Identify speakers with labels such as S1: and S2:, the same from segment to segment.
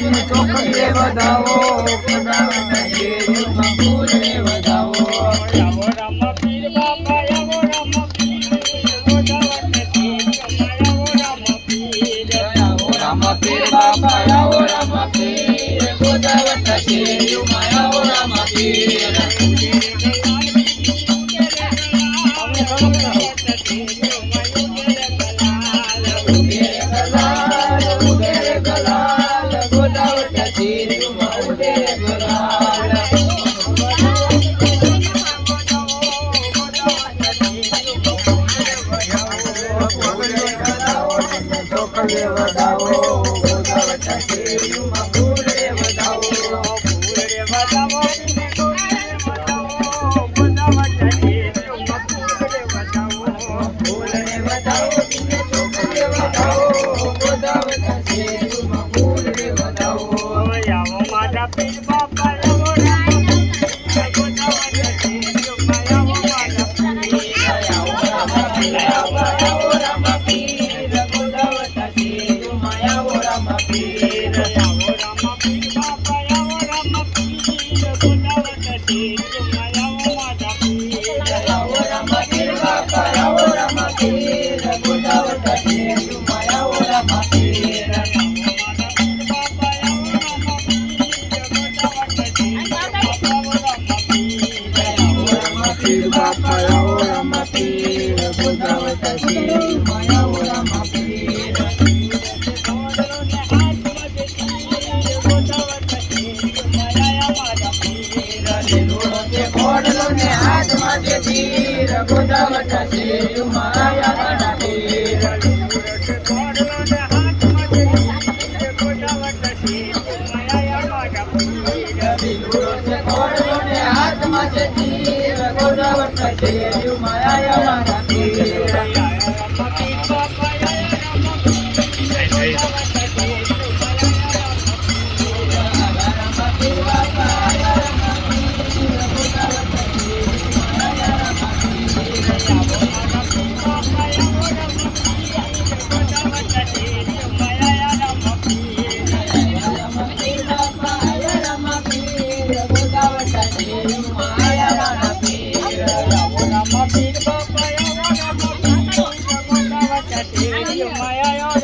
S1: કરીને ચોખડીએ વધાવો ફૂલે વધાવો રામ પીર બાપા રામ પીર ગોદાવટ છે Bapak orang mati,
S2: aku tahu tak sih. Casing 妈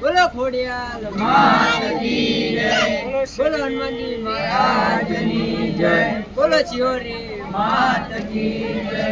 S2: બોલો
S1: ખોડિયાલ બોલો હનુમાનજી મહારાજ
S3: રાજની જય.
S1: બોલો ચિયોરી
S3: માત કી જય.